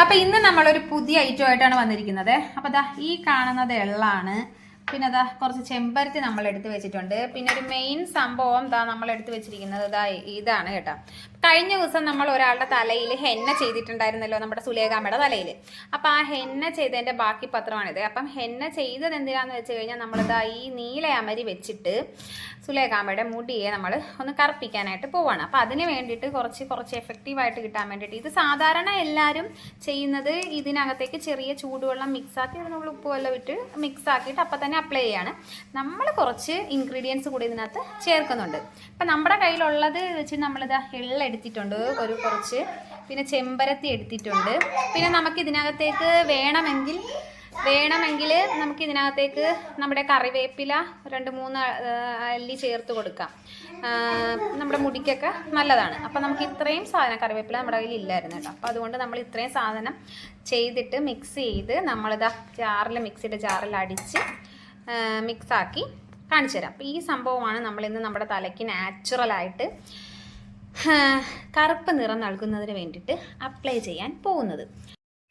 അപ്പൊ ഇന്ന് നമ്മളൊരു പുതിയ ഐറ്റം ആയിട്ടാണ് വന്നിരിക്കുന്നത്. അപ്പൊ അതാ ഈ കാണുന്നത് എള്ളാണ്. പിന്നെ അതാ കുറച്ച് ചെമ്പരത്തി നമ്മൾ എടുത്ത് വെച്ചിട്ടുണ്ട്. പിന്നെ ഒരു മെയിൻ സംഭവം ദാ നമ്മൾ എടുത്ത് വെച്ചിരിക്കുന്നത് ഇതാ ഇതാണ് കേട്ടോ. കഴിഞ്ഞ ദിവസം നമ്മൾ ഒരാളുടെ തലയിൽ ഹെന്ന ചെയ്തിട്ടുണ്ടായിരുന്നല്ലോ നമ്മുടെ സുലേഖാമ്മയുടെ തലയിൽ. അപ്പം ആ ഹെന്ന ചെയ്തതിന്റെ ബാക്കി പത്രമാണിത്. അപ്പം ഹെന്ന ചെയ്തത് എന്തിനാന്ന് വെച്ച് കഴിഞ്ഞാൽ നമ്മളിതാ ഈ നീല അമരി വെച്ചിട്ട് സുലേഖാമ്മയുടെ മുടിയെ നമ്മൾ ഒന്ന് കറുപ്പിക്കാനായിട്ട് പോവാണ്. അപ്പം അതിന് വേണ്ടിയിട്ട് കുറച്ച് കുറച്ച് എഫക്റ്റീവായിട്ട് കിട്ടാൻ വേണ്ടിയിട്ട് ഇത് സാധാരണ എല്ലാവരും ചെയ്യുന്നത് ഇതിനകത്തേക്ക് ചെറിയ ചൂടുവെള്ളം മിക്സാക്കി നമ്മൾ വെള്ളം ഇട്ട് മിക്സ് ആക്കിയിട്ട് അപ്പം തന്നെ അപ്ലൈ ചെയ്യാണ്. നമ്മൾ കുറച്ച് ഇൻഗ്രീഡിയൻസ് കൂടി ഇതിനകത്ത് ചേർക്കുന്നുണ്ട്. അപ്പം നമ്മുടെ കയ്യിലുള്ളത് വെച്ച് നമ്മളിത് എള്ള എടുത്തിട്ടുണ്ട് ഒരു കുറച്ച്. പിന്നെ ചെമ്പരത്തി എടുത്തിട്ടുണ്ട്. പിന്നെ നമുക്ക് ഇതിനകത്തേക്ക് വേണമെങ്കിൽ വേണമെങ്കിൽ നമുക്ക് ഇതിനകത്തേക്ക് നമ്മുടെ കറിവേപ്പില രണ്ട് മൂന്ന് അല്ലി ചേർത്ത് കൊടുക്കാം. നമ്മുടെ മുടിക്കൊക്കെ നല്ലതാണ്. അപ്പം നമുക്ക് ഇത്രയും സാധനം കറിവേപ്പില നമ്മുടെ കയ്യിൽ ഇല്ലായിരുന്നു കേട്ടോ. അപ്പോൾ അതുകൊണ്ട് നമ്മൾ ഇത്രയും സാധനം ചെയ്തിട്ട് മിക്സ് ചെയ്ത് നമ്മളിതാ ജാറിൽ മിക്സിയുടെ ജാറിൽ അടിച്ച് മിക്സാക്കി കാണിച്ചു തരാം അപ്പോൾ ഈ സംഭവമാണ് നമ്മളിന്ന് നമ്മുടെ തലയ്ക്ക് നാച്ചുറലായിട്ട് കറുപ്പ് നിറം നൽകുന്നതിന് വേണ്ടിയിട്ട് അപ്ലൈ ചെയ്യാൻ പോകുന്നത്.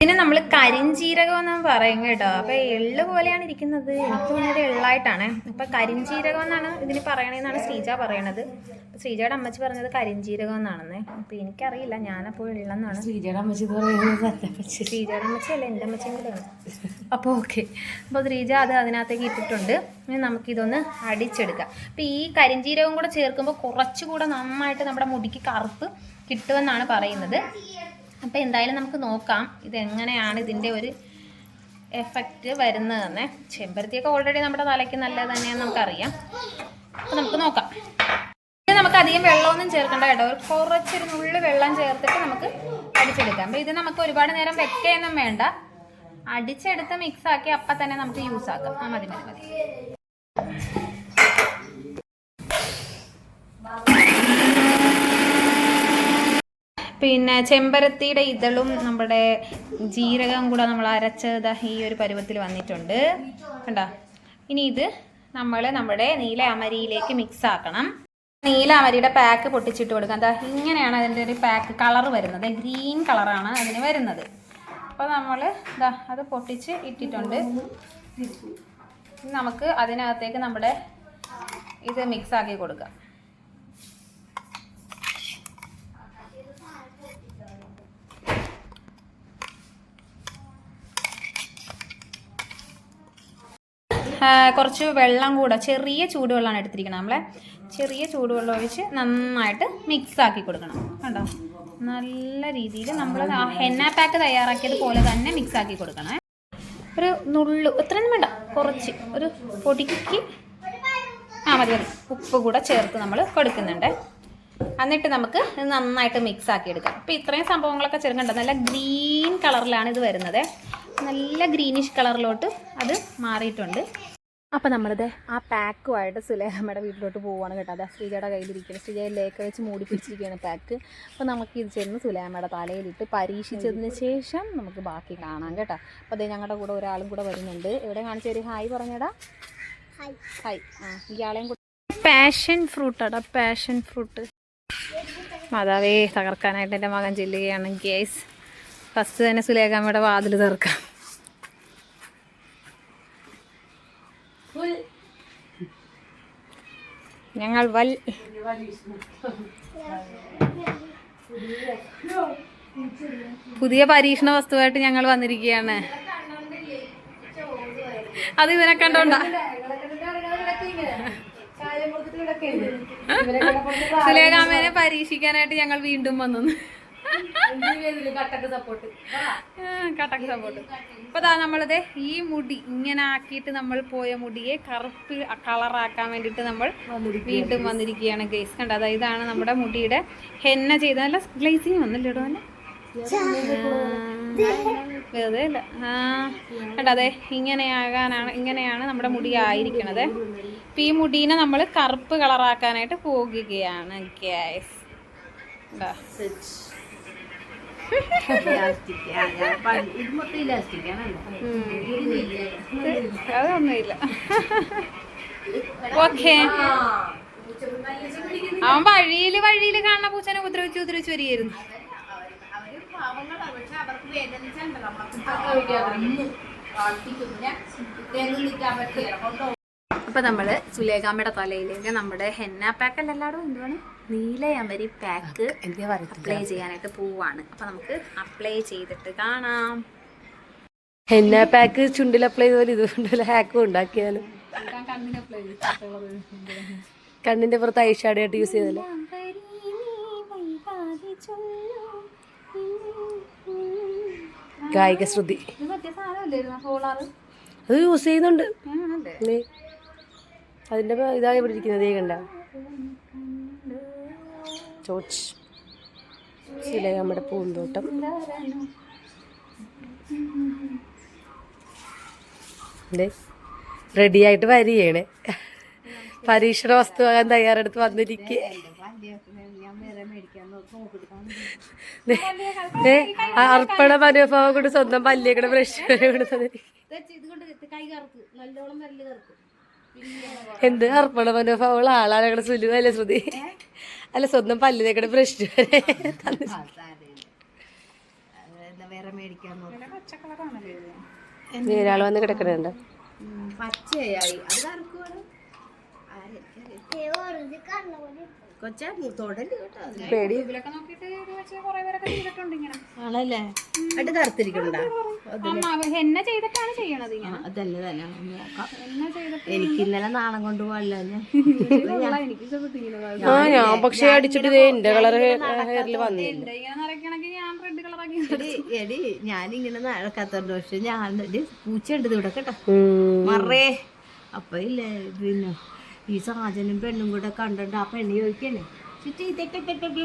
ഇതിന് നമ്മൾ കരിഞ്ചീരകം എന്ന് പറയും കേട്ടോ. അപ്പൊ എള്ള് പോലെയാണ് ഇരിക്കുന്നത്. എനിക്ക് തോന്നിയത് എള്ളായിട്ടാണ്. അപ്പൊ കരിഞ്ചീരകം എന്നാണ് ഇതിന് പറയണതെന്നാണ് ശ്രീജ പറയണത്. അപ്പൊ ശ്രീജയുടെ അമ്മച്ചി പറഞ്ഞത് കരിഞ്ചീരകം എന്നാണെന്ന് അപ്പൊ എനിക്കറിയില്ല. ഞാനപ്പോൾ എള്ളെന്നാണ്. ശ്രീജയുടെ അമ്മച്ചി ശ്രീജയുടെ അമ്മച്ചി അല്ല എന്റെ അമ്മച്ചിയും കൂടെയാണ് അപ്പോൾ ഓക്കെ. അപ്പോൾ ശ്രീജ അത് അതിനകത്തേക്ക് ഇട്ടിട്ടുണ്ട്. ഇനി നമുക്കിതൊന്ന് അടിച്ചെടുക്കാം. അപ്പോൾ ഈ കരിഞ്ചീരകം കൂടെ ചേർക്കുമ്പോൾ കുറച്ചുകൂടെ നന്നായിട്ട് നമ്മുടെ മുടിക്ക് കറുപ്പ് കിട്ടുമെന്നാണ് പറയുന്നത്. അപ്പോൾ എന്തായാലും നമുക്ക് നോക്കാം ഇതെങ്ങനെയാണ് ഇതിന്റെ ഒരു എഫക്റ്റ് വരുന്നതെന്ന്. തന്നെ ചെമ്പരത്തിയൊക്കെ ഓൾറെഡി നമ്മുടെ തലയ്ക്ക് നല്ലത് തന്നെയാണെന്ന് നമുക്കറിയാം. അപ്പോൾ നമുക്ക് നോക്കാം. നമുക്ക് അധികം വെള്ളമൊന്നും ചേർക്കണ്ട കേട്ടോ. ഒരു കുറച്ചൊരു നുള്ളു വെള്ളം ചേർത്തിട്ട് നമുക്ക് അടിച്ചെടുക്കാം. അപ്പോൾ ഇത് നമുക്ക് ഒരുപാട് നേരം വെക്കുകയൊന്നും വേണ്ട. അടിച്ചെടുത്ത് മിക്സാക്കി അപ്പം തന്നെ നമുക്ക് യൂസ് ആക്കാം. ആ മതി മതി മതി. പിന്നെ ചെമ്പരത്തിയുടെ ഇതളും നമ്മുടെ ജീരകം കൂടെ നമ്മൾ അരച്ചത് ഈ ഒരു പരുവത്തിൽ വന്നിട്ടുണ്ട്. കണ്ടോ? ഇനി ഇത് നമ്മൾ നമ്മുടെ നീല അമരിയിലേക്ക് മിക്സ് ആക്കണം. നീല അമരിയുടെ പാക്ക് പൊട്ടിച്ചിട്ട് കൊടുക്കാം. എന്താ ഇങ്ങനെയാണ് അതിന്റെ ഒരു പാക്ക് കളർ വരുന്നത്. ഗ്രീൻ കളറാണ് അതിന് വരുന്നത്. അപ്പോൾ നമ്മൾ ഇതാ അത് പൊട്ടിച്ച് ഇട്ടിട്ടുണ്ട്. നമുക്ക് അതിനകത്തേക്ക് നമ്മുടെ ഇത് മിക്സ് ആക്കി കൊടുക്കാം. കുറച്ച് വെള്ളം കൂടെ ചെറിയ ചൂടുവെള്ളമാണ് എടുത്തിരിക്കുന്നത് നമ്മളെ. ചെറിയ ചൂടുവെള്ളം ഒഴിച്ച് നന്നായിട്ട് മിക്സ് ആക്കി കൊടുക്കണം. കണ്ടോ? നല്ല രീതിയിൽ നമ്മൾ ഹെന്ന പാക്ക് തയ്യാറാക്കിയത് പോലെ തന്നെ മിക്സ് ആക്കി കൊടുക്കണം. ഒരു നുള്ളു എത്രയൊന്നും വേണ്ട. കുറച്ച് ഒരു പൊടിക്ക് ആ മതി മതി. ഉപ്പ് കൂടെ ചേർത്ത് നമ്മൾ കൊടുക്കുന്നുണ്ട്. എന്നിട്ട് നമുക്ക് നന്നായിട്ട് മിക്സ് ആക്കി എടുക്കാം. അപ്പോൾ ഇത്രയും സംഭവങ്ങളൊക്കെ ചേർക്കണ്ട? നല്ല ഗ്രീൻ കളറിലാണ് ഇത് വരുന്നത്. നല്ല ഗ്രീനിഷ് കളറിലോട്ട് അത് മാറിയിട്ടുണ്ട്. അപ്പോൾ നമ്മളിത് ആ പാക്കുമായിട്ട് സുലേഖമ്മയുടെ വീട്ടിലോട്ട് പോവുകയാണ് കേട്ടോ. അതാ ശ്രീജയുടെ കയ്യിലിരിക്കുന്നത്. ശ്രീജയിലേക്ക് വെച്ച് മൂടി പിടിച്ചിരിക്കുകയാണ് പാക്ക്. അപ്പോൾ നമുക്ക് ഇത് ചെന്ന് സുലേഖമ്മയുടെ തലയിലിട്ട് പരീക്ഷിച്ചതിന് ശേഷം നമുക്ക് ബാക്കി കാണാം കേട്ടോ. അപ്പോൾ അതേ ഞങ്ങളുടെ കൂടെ ഒരാളും കൂടെ വരുന്നുണ്ട്. എവിടെ കാണിച്ച ഒരു ഹായ് പറഞ്ഞടാ. ഹായ്. ആ ഇയാളെയും കൂടെ. പാഷൻ ഫ്രൂട്ടാടാ പാഷൻ ഫ്രൂട്ട്. മാതാവേ തകർക്കാനായിട്ട് എന്റെ മകൻ ചെല്ലുകയാണ്. ഗേസ് ഫസ്റ്റ് തന്നെ സുലേഖമ്മയുടെ വാതിൽ തീർക്കാം ഞങ്ങൾ വൽ. പുതിയ പരീക്ഷണ വസ്തുവായിട്ട് ഞങ്ങൾ വന്നിരിക്കുകയാണ്. അത് ഇവനെ കണ്ടോണ്ടാ? സുലേഖാമേനെ പരീക്ഷിക്കാനായിട്ട് ഞങ്ങൾ വീണ്ടും വന്നു. കട്ടക്ക് സപ്പോർട്ട് ഇപ്പൊ ദാ നമ്മളത് ഈ മുടി ഇങ്ങനെ ആക്കിയിട്ട് നമ്മൾ പോയ മുടിയെ കറുപ്പ് കളറാക്കാൻ വേണ്ടിട്ട് നമ്മൾ വീണ്ടും വന്നിരിക്കുകയാണ് ഗൈസ് കണ്ട? അതായത് ഇതാണ് നമ്മുടെ മുടിയുടെ ഹെന്ന ചെയ്ത നല്ല ഗ്ലേസിങ് വന്നില്ലേടോ അല്ലേ വെറുതെ അല്ല. ആ കണ്ട? അതെ ഇങ്ങനെയാകാനാണ് ഇങ്ങനെയാണ് നമ്മുടെ മുടി ആയിരിക്കണത്. ഇപ്പം ഈ മുടീനെ നമ്മൾ കറുപ്പ് കളറാക്കാനായിട്ട് പോകുകയാണ് ഗ്യാസ് അതൊന്നുമില്ല ഓക്കെ. അവൻ വഴിയിൽ വഴിയിൽ കാണുന്ന പൂച്ചനെ ഉപദ്രവിച്ച് ഉപദ്രവിച്ച് വരികയായിരുന്നു. നമ്മൾ സുലേഖാമ്മയുടെ തലയിലേക്ക് നമ്മുടെ ഹെന്ന പാക്ക് അല്ല എല്ലാവരും എന്തുവാണ്? നീലയമരി പാക്ക് അപ്ലൈ ചെയ്യാനായിട്ട് പോവാണ്. അപ്പൊ നമുക്ക് അപ്ലൈ ചെയ്തിട്ട് കാണാം. ഹെന്ന പാക്ക് ചുണ്ടിൽ അപ്ലൈ ചെയ്ത പോലെ ഇതുകൊണ്ടല്ല ഹാക്കും ഉണ്ടാക്കിയാലും. കണ്ണിന്റെ പുറത്ത് ഐഷാഡോ ആയിട്ട് യൂസ് ചെയ്തല്ലോ? ഗായിക ശ്രുതി അത് യൂസ് ചെയ്യുന്നുണ്ട്. ആണല്ലേ ദേ, അതിന്റെ പ- ഇതാ ഇവിടെ ഇരിക്കുന്നത് ദേ കണ്ട. ചോച്ച്. ശില നമ്മുടെ പൂന്തോട്ടം. റെഡി ആയിട്ട് വരികയാണ്. പരീക്ഷണ വസ്തുവാകാൻ തയ്യാറെടുത്ത് വന്നിരിക്കേ. അർപ്പണ മനോഭാവം കൊണ്ട് സ്വന്തം പല്ലിയൊക്കെ ബ്രഷ് വരെ കൊണ്ട് തന്നിരിക്കുക എന്ത് അർപ്പണ മനോഭാവമുള്ള ആളാണ് ഞങ്ങളുടെ സുലു അല്ലേ ശ്രുതി? അല്ല സ്വന്തം പല്ലിനേക്കടെ ബ്രഷ് വരെ ഒരാൾ വന്ന് കിടക്കണുണ്ട് പച്ചയായി. പേടി ആണല്ലേ? അടുത്ത് കറുത്തിരിക്കണ്ട അമ്മ ഹെന്ന ചെയ്തിട്ടാണ് ചെയ്യണത് ഇങ്ങനെ. അതല്ല തന്നെ. എനിക്ക് ഇന്നലെ നാണം കൊണ്ട് ഞാൻ? ഇങ്ങനെ ആ ഞാൻ പക്ഷെ അടിച്ചിട്ട് ദേ എന്റെ കളർ ഹെയറിൽ വന്നില്ല ഇങ്ങനെ ഞാൻ എടി എടി ഞാനിങ്ങനെ നടക്കാത്തോണ്ട് പക്ഷെ ഞാൻ പൂച്ചയുണ്ട് ഇവിടെ കേട്ടോ. മറേ. അപ്പൊ ഇല്ലേ പിന്നെ ഈ സാജനും പെണ്ണും കൂടെ കണ്ടിട്ട് ആ പെണ്ണ് ചോദിക്കണേ ചിറ്റ ഇതൊക്കെ ഇതൊക്കെ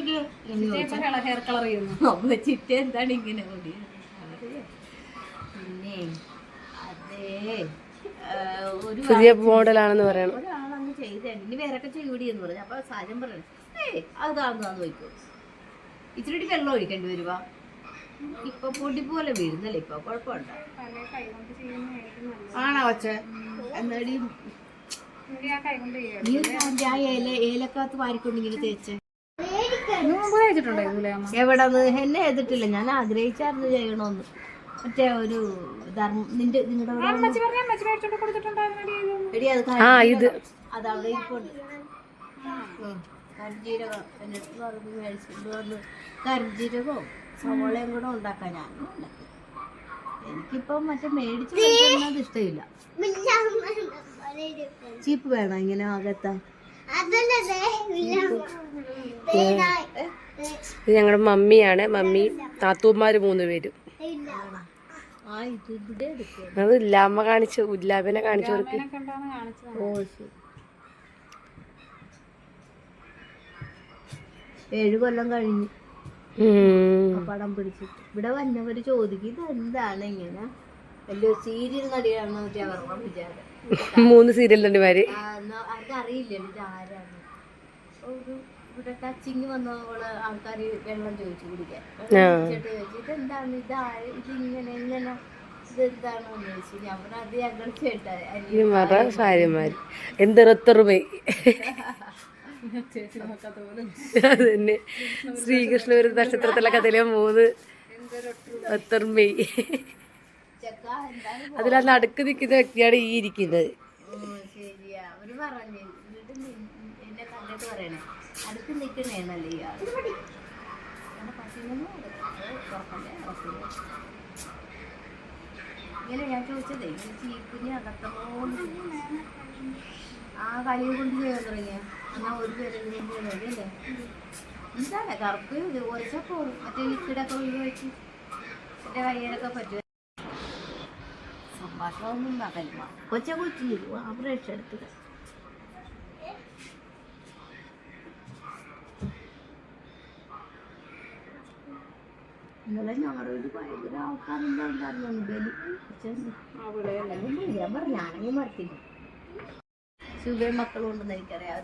ഹെയർ കളർ ചെയ്യുന്നു. അപ്പൊ ചിറ്റ എന്താണ് ഇങ്ങനെ ഓടിയത്? പുതിയ മോഡലാണെന്ന് പറയണം. ഒരാളങ്ങ് ചെയ്തേ ഇനി വേറൊക്കെ ചെയ്യൂടി എന്ന് പറഞ്ഞു. അപ്പൊ സാജൻ പറയണേ ഏയ് അതാന്ന് നോക്കൂ ഇച്ചിരി വെള്ളം ഒഴിക്കേണ്ടി വരുവാ. ഇപ്പൊ പൊടി പോലെ വീഴുന്നല്ലേ ഇപ്പൊ കുഴപ്പമുണ്ടോ ആണോ എന്നാടി നീ ഒരു കാര്യം ചെയ്യ്, ആ ഏല ഏലക്കകത്ത് വാരിക്കൊണ്ട് ഇങ്ങനെ തേച്ച്. മുമ്പ് അമ്മ? എവിടെ എന്നെ ചെയ്തിട്ടില്ല ഞാൻ ആഗ്രഹിച്ചായിരുന്നു ചെയ്യണമെന്ന് മറ്റേ ഒരു നിന്റെ നിങ്ങളുടെ ആ ഇത്. അത് അവിടെ ഇരിപ്പുണ്ട്. ഉം. കരിഞ്ജീരകം എന്റെ അടുത്ത് പറഞ്ഞ് മേടിച്ചിട്ട് വന്ന്. കരിഞ്ജീരകവും സവോളയും കൂടെ ഉണ്ടാക്കാൻ ഞാൻ ഉണ്ടാക്കി. എനിക്കിപ്പം മറ്റേ മേടിച്ച് കഴിക്കുന്നത് ഇഷ്ടമില്ല. ചീപ്പ് വേണം ഇങ്ങനെ അകത്താൻ ഇത് ഞങ്ങളുടെ മമ്മിയാണ്. മമ്മി താത്തൂമാര് മൂന്ന് പേരും ആ ഇത് ഇവിടെ എടുക്കും അത് ഇല്ലാമ്മ കാണിച്ചു ഉല്ലാബിനെ കാണിച്ചു കൊടുക്കും. ഓ ശരി. ഏഴ് കൊല്ലം കഴിഞ്ഞു. പടം പിടിച്ചിട്ട്. ഇവിടെ വന്നവര് ചോദിക്കും ഇത് എന്താണ് ഇങ്ങനെ? വലിയ സീരിയൽ നടിയാണെന്ന് അവരുടെ വിചാരം. മൂന്ന് സീരിയൽ നടിമാര്. എന്നാ ഇത് ആരാണ് ഒരു ഇവിടെ ടച്ചിങ് ആൾക്കാർ വെള്ളം ചോദിച്ചു കുടിക്കാൻ. വെള്ളം കുടിച്ചിട്ട് ചോദിച്ചു ഇതെന്താണ് ഇത് ആര് ഇത് ഇങ്ങനെ ഇങ്ങനെ ഇതെന്താണെന്ന് ചോദിച്ചു. ഞാൻ പറഞ്ഞു അത് ഞങ്ങൾ ചേട്ടാ മറ ഭാര്യമാര്. എന്തൊരൊത്തൊറുമൈ അത് തന്നെ ശ്രീകൃഷ്ണ ഒരു നക്ഷത്രത്തിലെ കഥയിലെ മൂന്ന് ഒത്തൊറുമൈ എന്താണ് ആ നടുക്ക് നിൽക്കുന്ന വ്യക്തിയാണ് ഈ ഇരിക്കുന്നത്. ശരിയാ. അവർ പറഞ്ഞു എന്നിട്ട് പറയണേ. അടുത്ത് നിൽക്കണേന്നല്ലേ ഇയാൾ ഇങ്ങനെ ഞാൻ ചോദിച്ചതേ ഈ കുഞ്ഞ് അകത്തോണ്ട് ആ കലിയെ കൊണ്ട് ചെയ്യാൻ തുടങ്ങിയ. എന്നാ ഒരു പേരെ അല്ലേ? എന്താണ്? കറുപ്പ് ഒരച്ചപ്പോ മറ്റേ ലിക്വിഡൊക്കെ ഒഴിവാക്കി. എന്റെ കയ്യിലൊക്കെ പറ്റും സംഭാഷണമൊന്നും ഉണ്ടാക്കില്ല കൊച്ച കൊച്ചി ബ്രഷ് എടുത്തത് ഇന്നലെ ഞങ്ങളുടെ ഭയങ്കര ബലി ഞാൻ പറഞ്ഞു ഞാനെങ്കിൽ മറത്തില്ല ശുഭയും മക്കളുണ്ടെന്ന് എനിക്കറിയാം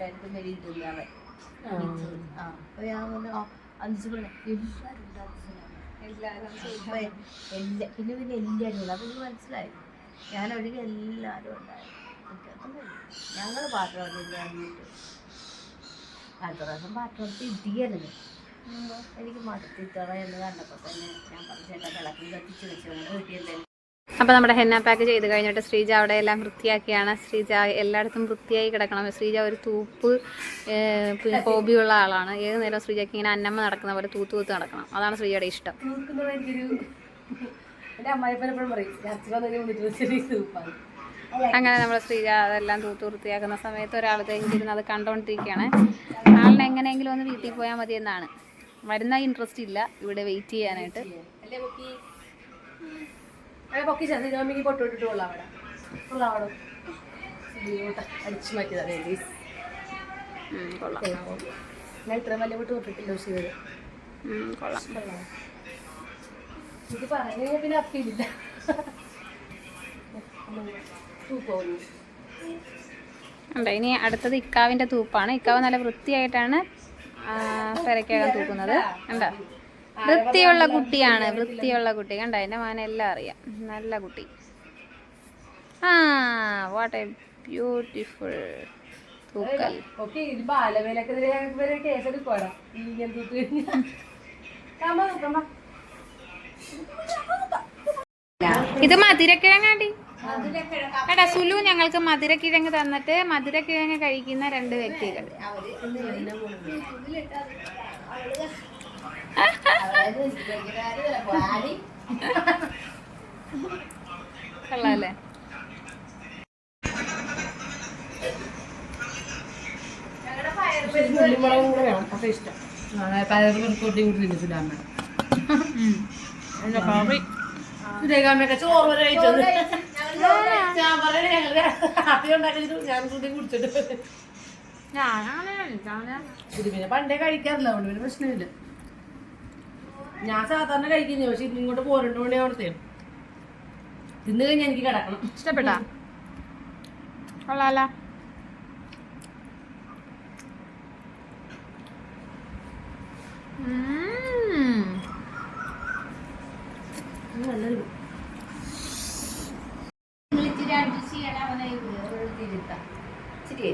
അപ്പൊ ഞാൻ പറഞ്ഞു അഞ്ചു അപ്പൊ എല്ലാ പിന്നെ പിന്നെ എല്ലാവരും അതൊന്ന് മനസ്സിലായി. ഞാനൊഴികെ എല്ലാവരും ഉണ്ടായിരുന്നു. ഞങ്ങൾ പാട്ട് പാടിയിട്ട് അടുത്ത പ്രാവശ്യം പാട്ട് ഇടിയാണ് ഇടിയായിരുന്നു എനിക്ക് മടുത്തിത്തറ എന്ന് കണ്ടപ്പോൾ തന്നെ ഞാൻ പറഞ്ഞ വിളക്കും കത്തിച്ച് വെച്ചുകൊണ്ട് വീട്ടിൽ അപ്പോൾ നമ്മുടെ ഹെന്ന പാക്ക് ചെയ്ത് കഴിഞ്ഞിട്ട് ശ്രീജ അവിടെ എല്ലാം വൃത്തിയാക്കിയാണ്. ശ്രീജ എല്ലായിടത്തും വൃത്തിയായി കിടക്കണം. ശ്രീജ ഒരു തൂപ്പ് ഹോബിയുള്ള ആളാണ്. ഏത് നേരം ശ്രീജയ്ക്ക് ഇങ്ങനെ അന്നമ്മ നടക്കുന്ന പോലെ തൂത്ത് തൂത്ത് നടക്കണം. അതാണ് ശ്രീജയുടെ ഇഷ്ടം. അങ്ങനെ നമ്മുടെ ശ്രീജ അതെല്ലാം തൂത്ത് വൃത്തിയാക്കുന്ന സമയത്ത് ഒരാൾ കഴിഞ്ഞിരുന്ന് അത് കണ്ടുകൊണ്ടിരിക്കുകയാണ് ആളിനെങ്ങനെയെങ്കിലും ഒന്ന് വീട്ടിൽ പോയാൽ മതി എന്നാണ്. വരുന്ന ഇൻട്രസ്റ്റ് ഇല്ല. ഇവിടെ വെയിറ്റ് ചെയ്യാനായിട്ട്. പിന്നെ അപ്പീലില്ല തൂക്കോന്നു ഉണ്ട്? ഇനി അടുത്തത് ഇക്കാവിന്റെ തൂപ്പാണ്. ഇക്കാവ് നല്ല വൃത്തിയായിട്ടാണ് പെരക്കകം തൂക്കുന്നത് കണ്ടോ വൃത്തിയുള്ള കുട്ടിയാണ് വൃത്തിയുള്ള കുട്ടി കണ്ട എന്റെ എല്ലാം അറിയാം നല്ല കുട്ടി ആ വാട്ട് എ ബ്യൂട്ടിഫുൾ തൂക്കൽ ഇത് ബാലവേലക്കെതിരെ എടാ സുലു ഞങ്ങൾക്ക് മധുരക്കിഴങ്ങ് തന്നിട്ട് മധുരക്കിഴങ്ങ് കഴിക്കുന്ന രണ്ട് വ്യക്തികൾ. കൊള്ളാല്ലേ? ഉള്ളിമുളകും കൂടെ വേണം. അപ്പൊ ഇഷ്ടം. കൂട്ടി കൂട്ടി സുരേഖാമ്മയൊക്കെ ചോറ് ഞാൻ പറയണേ ആദ്യം ഞാൻ കൂട്ടി കുടിച്ചിട്ട്. ഇത് പിന്നെ പണ്ടേ കഴിക്കാറില്ല അതുകൊണ്ട് പിന്നെ പ്രശ്നമില്ല. ഞാൻ സാധാരണ കഴിക്കുന്നേ പക്ഷെ ഇങ്ങോട്ട് പോരണ്ടോണ്ടേ അവിടുത്തെ തിന്നു കഴിഞ്ഞാൽ എനിക്ക് കിടക്കണം. ഇഷ്ടപ്പെട്ടാ? കൊള്ളാല. നല്ലൊരു ഇച്ചിരി അഡ്ജസ്റ്റ് ചെയ്യണം അവനെ തിരുത്താം ഇച്ചിരി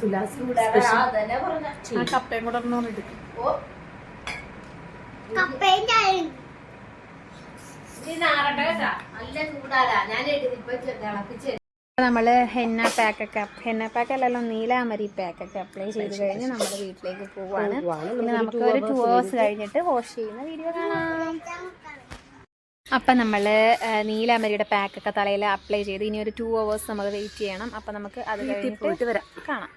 സുലാസ് ഹെന്ന പാക്ക് ആ കപ്പയും കൂടെ ഒന്ന് എടുക്കും നമ്മൾ ഹെന്ന പാക്കൊക്കെ ഹെന്ന പാക്ക് അല്ലല്ലോ നീലാമരി പാക്കൊക്കെ അപ്ലൈ ചെയ്ത് കഴിഞ്ഞ് നമ്മുടെ വീട്ടിലേക്ക് പോവാണ്. പിന്നെ നമുക്ക് ഒരു ടു അവേഴ്സ് കഴിഞ്ഞിട്ട് വാഷ് ചെയ്യുന്ന വീഡിയോ കാണാം. അപ്പം നമ്മൾ നീലാമരിയുടെ പാക്കൊക്കെ തലയിൽ അപ്ലൈ ചെയ്ത് ഇനി ഒരു ടു അവേഴ്സ് നമ്മൾ വെയിറ്റ് ചെയ്യണം. അപ്പം നമുക്ക് അത് കഴിഞ്ഞിട്ട് വരാം. കാണാം.